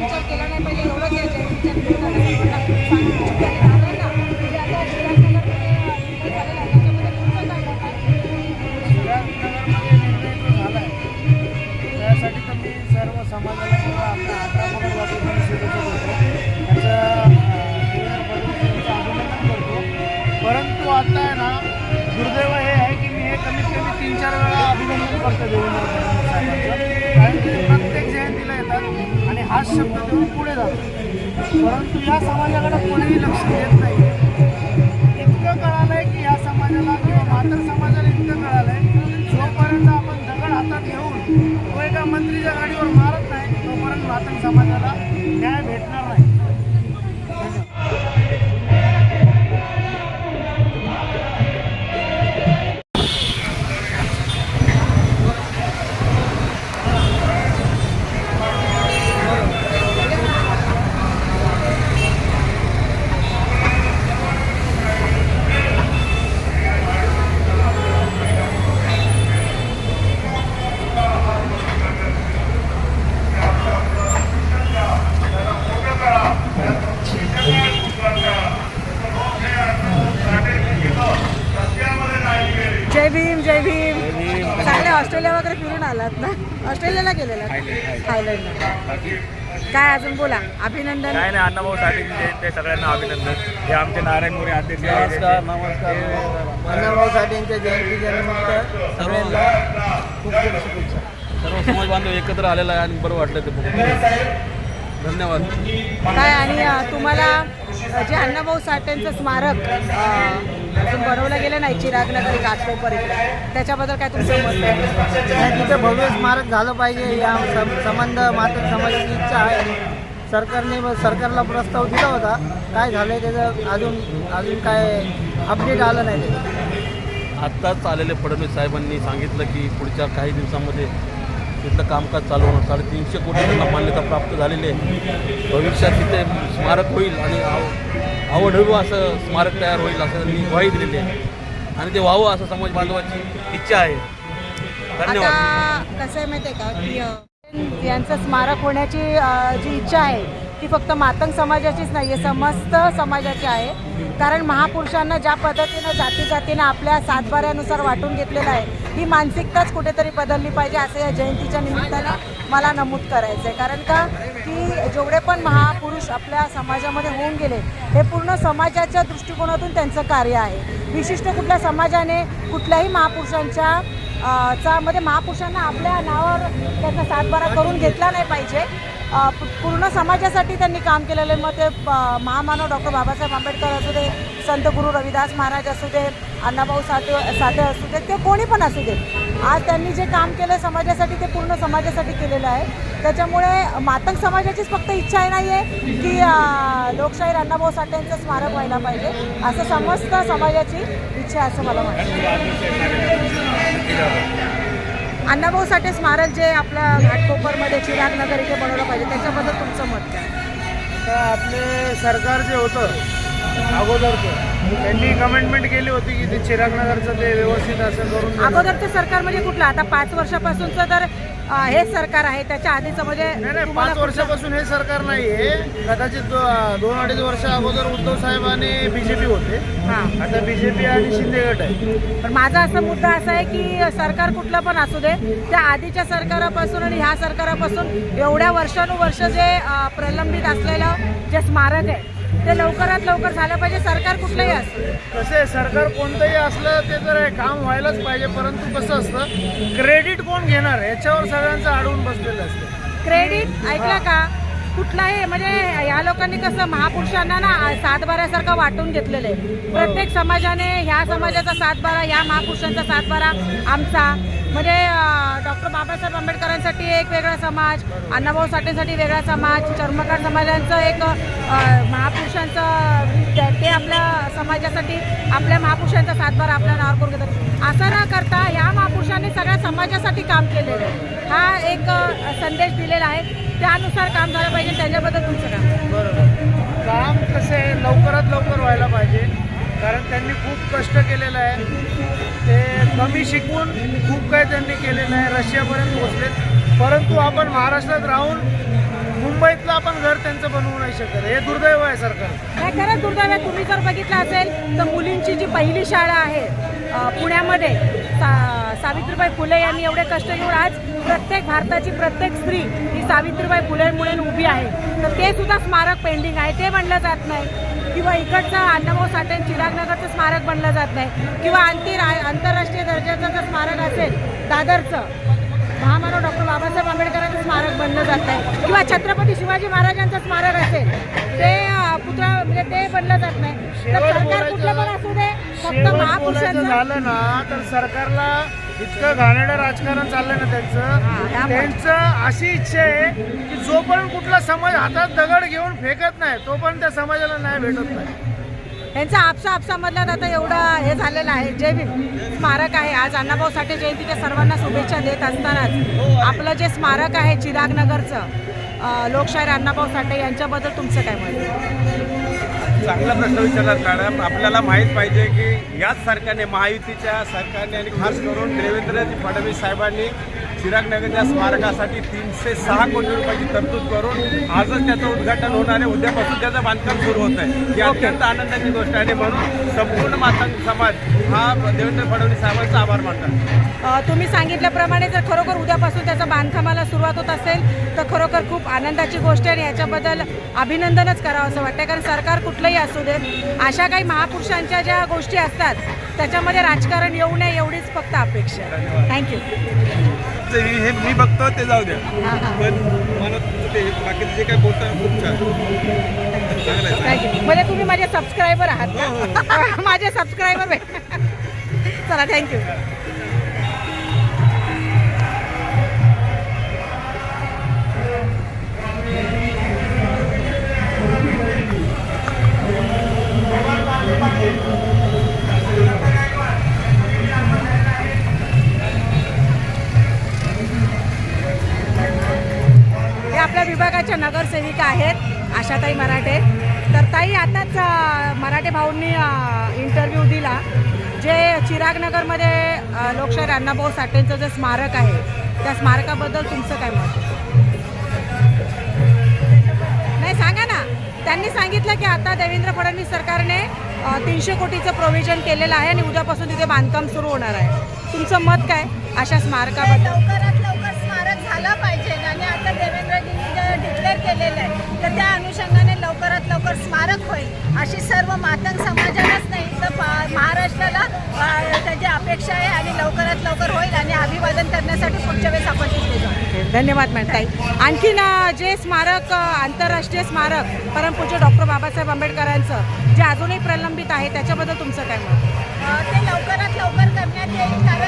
विचार केला नाही पाहिजे एवढंच या हाच शब्द देऊन पुढे जातो परंतु या समाजाकडे कोणीही लक्ष देत नाही. इतकं कळालं आहे की या समाजाला किंवा मातर समाजाला इतकं कळालं आहे जोपर्यंत आपण दगड हातात घेऊन तो एका मंत्रीच्या गाडीवर मारत नाही तोपर्यंत मातंग समाजाला न्याय भेटणार नाही. जय भीम जय भीम. चांगले ऑस्ट्रेलिया वगैरे फिरून आलात ना? ऑस्ट्रेलियाला गेलेला? थायलंडला काय अजून बोला? अभिनंदन. काय नाही अण्णाभाऊ साठे ते सगळ्यांना अभिनंदन. हे आमचे नारायण मोरे अध्यक्ष आहेत. नमस्कार अण्णाभाऊ साठेंच्या जयंतीच्या निमित्त सगळ्यांना खूप खूप शुभेच्छा. सर्व समाज बांधव एकत्र आलेला आहे आणि बरं वाटलं ते. धन्यवाद. काय आणि तुम्हाला जे अण्णाभाऊ साठेंचं स्मारक अजून बनवलं गेलं नाही चिरागनगर घाटकोपर त्याच्याबद्दल काय तुमचं मत आहे? नाही, तिथे भव्य स्मारक झालं पाहिजे या संबंध मात्र समाजाची इच्छा आहे. सरकारने सरकारला प्रस्ताव दिला होता. काय झालं त्याचं अजून अजून काय अपडेट आलं नाही आत्ताच आलेले फडणवीस साहेबांनी सांगितलं की पुढच्या काही दिवसामध्ये तिथलं कामकाज चालू होणार. साडेतीनशे कोटी त्यांना मान्यता प्राप्त झालेली आहे. भविष्यात तिथे स्मारक होईल आणि आव- असं स्मारक तयार होईल असं मी ग्वाही दिलेली आहे. आणि ते व्हावं असं समाज बांधवाची इच्छा आहे. धन्यवाद. आता कसं आहे माहिती आहे का? की यांचं स्मारक होण्याची जी इच्छा आहे ती फक्त मातंग समाजाचीच नाही आहे समस्त समाजाची आहे. कारण महापुरुषांना ज्या पद्धतीनं जाती जातीनं आपल्या सातबाऱ्यानुसार वाटून घेतलेलं आहे ही मानसिकताच कुठेतरी बदलली पाहिजे असं या जयंतीच्या निमित्तानं मला नमूद करायचं आहे कारण का? की जेवढे पण महापुरुष आपल्या समाजामध्ये होऊन गेले हे पूर्ण समाजाच्या दृष्टिकोनातून त्यांचं कार्य आहे. विशिष्ट कुठल्या समाजाने कुठल्याही महापुरुषांच्या मध्ये महापुरुषांना आपल्या नावावर त्यांना सातबारा करून घेतला नाही पाहिजे. पूर्ण समाजासाठी त्यांनी काम केलेलं आहे. मग ते महामानव डॉक्टर बाबासाहेब आंबेडकर असू दे संत गुरु रविदास महाराज असू दे अण्णाभाऊ साठे साठे असू दे ते कोणी पण असू दे आज त्यांनी जे काम केलं समाजासाठी ते पूर्ण समाजासाठी केलेलं आहे. त्याच्यामुळे मातंग समाजाचीच फक्त इच्छा आहे नाही आहे की लोकशाहीर अण्णाभाऊ साठे यांचं स्मारक व्हायला पाहिजे. असं समस्त समाजाची इच्छा आहे असं मला वाटतं. अण्णाभाऊ साठे स्मारक जे आपल्या घाटकोपरमध्ये चिरागनगर इथे बनवलं पाहिजे त्याच्याबद्दल तुमचं मत काय? तर आपले सरकार जे होतं अगोदरचं त्यांनी कमेंटमेंट केली होती की ते चिरागनगरचं ते व्यवस्थित असं करून. अगोदरचं सरकार म्हणजे कुठलं? आता पाच वर्षापासूनचं तर हे सरकार आहे त्याच्या आधीचं म्हणजे पाच वर्षापासून हे सरकार नाही आहे कदाचित दोन अडीच वर्ष अगोदर उद्धव साहेब आणि बीजेपी होते. हां. आता बीजेपी आणि शिंदे गट आहे. पण माझा असा मुद्दा असा आहे की सरकार कुठलं पण असू दे त्या आधीच्या सरकारापासून आणि ह्या सरकारापासून एवढ्या वर्षानुवर्ष जे प्रलंबित असलेलं जे स्मारक आहे ते लवकरात लवकर झालं पाहिजे सरकार कुठलंही असू. कसं सरकार कोणतंही असलं ते तर आहे, काम व्हायलाच पाहिजे परंतु कसं असतं क्रेडिट कोण घेणार? याच्यावर सगळ्यांचं अडवून बसलेलं असतं. क्रेडिट ऐकलं का? कुठलाही म्हणजे या लोकांनी कसं महापुरुषांना ना सातबाऱ्यासारखं वाटून घेतलेलं आहे. प्रत्येक समाजाने ह्या समाजाचा सातबारा ह्या महापुरुषांचा सातबारा आमचा. म्हणजे डॉक्टर बाबासाहेब आंबेडकरांसाठी एक वेगळा समाज अण्णाभाऊ साठेसाठी वेगळा समाज चर्मकार समाजांचं एक महापुरुषांचं ते आपल्या समाजासाठी आपल्या महापुरुषांचा सातभार आपल्या नावावर करून घेतात. असं न करता ह्या महापुरुषांनी सगळ्या समाजासाठी काम केलेलं आहे. हा एक संदेश दिलेला आहे. त्यानुसार काम झालं पाहिजे त्याच्याबद्दल तुमचं काम बरोबर. काम कसे लवकरात लवकर व्हायला पाहिजे कारण त्यांनी खूप कष्ट केलेलं आहे. ते कमी शिकवून खूप काही त्यांनी केलेलं आहे. रशियापर्यंत पोचलेत परंतु आपण महाराष्ट्रात राहून मुंबईतलं आपण घर त्यांचं बनवू नाही शकत. हे दुर्दैव आहे सरकार. काय खरंच दुर्दैव आहे. तुम्ही जर बघितलं असेल तर मुलींची जी पहिली शाळा आहे पुण्यामध्ये सा सावित्रीबाई फुले यांनी एवढे कष्ट घेऊन आज प्रत्येक भारताची प्रत्येक स्त्री ही सावित्रीबाई फुलेमुळे उभी आहे. तर ते सुद्धा स्मारक पेंडिंग आहे. ते म्हणलं जात नाही. किंवा इकडचं अण्णाभाऊ साठे चिरागनगरचं स्मारक बनलं जात नाही. किंवा आणखी रा- आंतरराष्ट्रीय दर्जाचं जर स्मारक असेल दादरचं महामानव डॉक्टर बाबासाहेब आंबेडकरांचं स्मारक बनलं जात नाही. किंवा छत्रपती शिवाजी महाराजांचं स्मारक असेल ते पुतळा म्हणजे ते बनलं जात नाही. तर सरकार कुठलं पण असू दे फक्त महापुरुषांचं झालं ना तर सरकारला इतकं घाणेरडं राजकारण चाललंय ना त्यांचं. त्यांचं अशी इच्छा आहे की जोपर्यंत कुठला समाज हातात दगड घेऊन फेकत नाही तोपर्यंत त्या समाजाला न्याय भेटत नाही त्यांचा आपसा आपसामधला आता एवढं हे झालेलं आहे जय भीम स्मारक आहे आज अण्णाभाऊ साठे जयंतीच्या सर्वांना शुभेच्छा देत असतानाच आपलं जे स्मारक आहे चिरागनगरचं लोकशाहीर अण्णाभाऊ साठे यांच्याबद्दल तुमचं काय मत? चांगला प्रश्न विचारला मॅडम. आपल्याला माहीत पाहिजे की याच सरकारने महायुतीच्या सरकारने आणि खास करून देवेंद्रजी फडणवीस साहेबांनी चिरागनगरच्या स्मारकासाठी तीनशे सहा कोटी रुपयाची तरतूद करून आजच त्याचं उद्घाटन होणार आहे. उद्यापासून त्याचं बांधकाम सुरू होत आहे. ही अत्यंत आनंदाची गोष्ट आहे म्हणून संपूर्ण मातांग समाज हा देवेंद्र फडणवीस साहेबांचा आभार मानतात. तुम्ही सांगितल्याप्रमाणे जर खरोखर उद्यापासून त्याचं बांधकामाला सुरुवात होत असेल तर खरोखर खूप आनंदाची गोष्ट आहे आणि याच्याबद्दल अभिनंदनच करावं असं वाटतं कारण सरकार कुठलंही असू दे अशा काही महापुरुषांच्या ज्या गोष्टी असतात त्याच्यामध्ये राजकारण येऊ नये एवढीच फक्त अपेक्षा थँक्यू हे मी बघतो ते जाऊ द्या. हां हां. पण मला तुमचं ते बाकीचे जे खूप छान थँक्यू म्हणजे तुम्ही माझे सबस्क्रायबर आहात का? माझे सबस्क्रायबर चला थँक्यू भाऊंनी इंटरव्ह्यू दिला. जे चिरागनगरमध्ये लोकशाहीर अण्णाभाऊ साठेंचं जे स्मारक आहे त्या स्मारकाबद्दल तुमचं काय मत नाही सांगा ना. त्यांनी सांगितलं की आता देवेंद्र फडणवीस सरकारने तीनशे कोटीचं प्रोव्हिजन केलेलं आहे आणि उद्यापासून तिथे बांधकाम सुरू होणार आहे. तुमचं मत काय अशा स्मारकाबद्दल? धन्यवाद मॅडम आणखीन जे स्मारक आंतरराष्ट्रीय स्मारक परमपूज्य डॉक्टर बाबासाहेब आंबेडकरांचं जे अजूनही प्रलंबित आहे त्याच्याबद्दल तुमचं काय मत? ते लवकरात लवकर करण्यात येईल कारण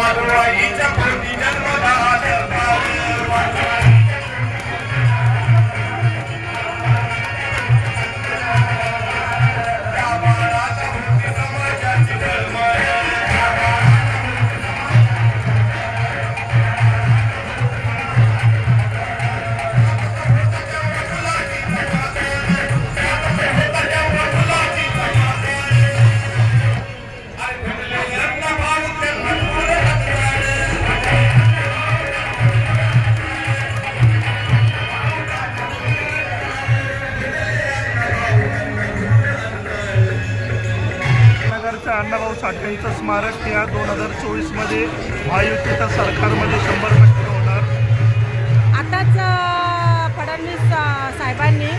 Father, I eat up साठेंचं स्मारक या दोन हजार चोवीसमध्ये महायुतीच्या सरकारमध्ये शंभर टक्के होणार. आताच फडणवीस साहेबांनी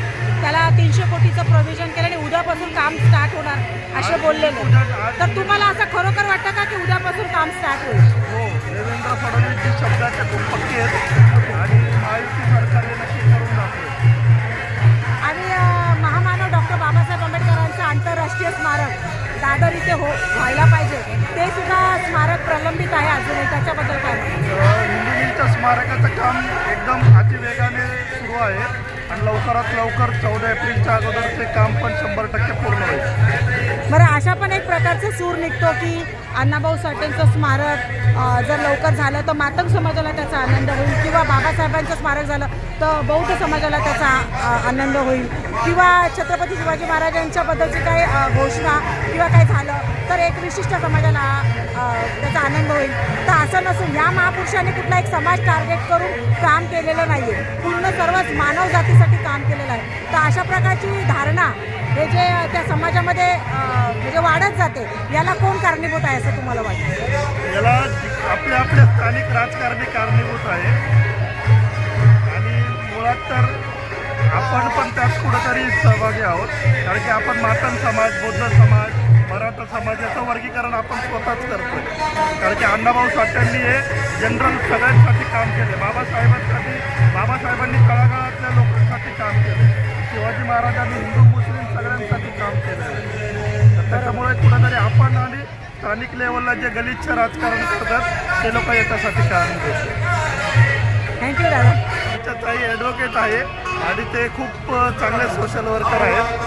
त्याला तीनशे कोटीचं प्रोव्हिजन केलं आणि उद्यापासून काम स्टार्ट होणार असे बोललेले. तर तुम्हाला असं खरोखर वाटतं का की उद्यापासून काम स्टार्ट होईल? हो देवेंद्र फडणवीस जी शब्दाचे खूप पक्के आहेत आणि महायुती सरकारने नक्की करून दाखवेल. आणि महामानव डॉक्टर बाबासाहेब आंबेडकरांचं आंतरराष्ट्रीय स्मारक. दादर इथे हो व्हायला पाहिजे. ते सुद्धा स्मारक प्रलंबित आहे अजूनही त्याच्याबद्दल काय म्हणणं? स्मारकाचं काम एकदम अतिवेगाने सुरू आहे. आणि लवकरात लवकर चौदा एप्रिलच्या अगोदर ते काम पण शंभर टक्के पूर्ण होईल. बरं अशा पण एक प्रकारचा सूर निघतो की अण्णाभाऊ साठेंचं स्मारक जर लवकर झालं तर मातंग समाजाला त्याचा आनंद होईल किंवा बाबासाहेबांचं स्मारक झालं तर बौद्ध समाजाला त्याचा आनंद होईल. किंवा छत्रपती शिवाजी महाराजांच्याबद्दलची काही घोषणा किंवा काही झालं तर एक विशिष्ट समाजाला त्याचा आनंद होईल. तर असं नसून या महापुरुषांनी कुठला एक समाज टार्गेट करून काम केलेलं नाही आहे पूर्ण सर्वच मानव जातीसाठी काम केलेलं आहे. तर अशा प्रकारची धारणा हे जे त्या समाजामध्ये म्हणजे वाढत जाते याला कोण कारणीभूत आहे असं तुम्हाला वाटतं? याला आपले आपले स्थानिक राजकारणी कारणीभूत आहे. आणि मुळात तर आपण पण त्यात कुठंतरी सहभागी आहोत. कारण की आपण मातन समाज बौद्ध समाज मराठा समाज याचं वर्गीकरण आपण स्वतःच करतोय. कारण की अण्णाभाऊ साठ्यांनी हे जनरल सगळ्यांसाठी काम केले बाबासाहेबांसाठी बाबासाहेबांनी तळागाळातल्या लोकांसाठी काम केले शिवाजी महाराजांनी हिंदू मुस्लिम सगळ्यांसाठी काम केलेलं आहे. तर त्याच्यामुळे कुठंतरी आपण आणि स्थानिक लेवलला जे गलिच्छ राजकारण करतात ते लोक याच्यासाठी कारण देतात थँक्यू दादा. त्याच्यात काही ॲडव्होकेट आहे आणि ते खूप चांगले सोशल वर्कर आहेत.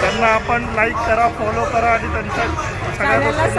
त्यांना आपण लाईक करा फॉलो करा आणि त्यांच्या सगळ्या गोष्टी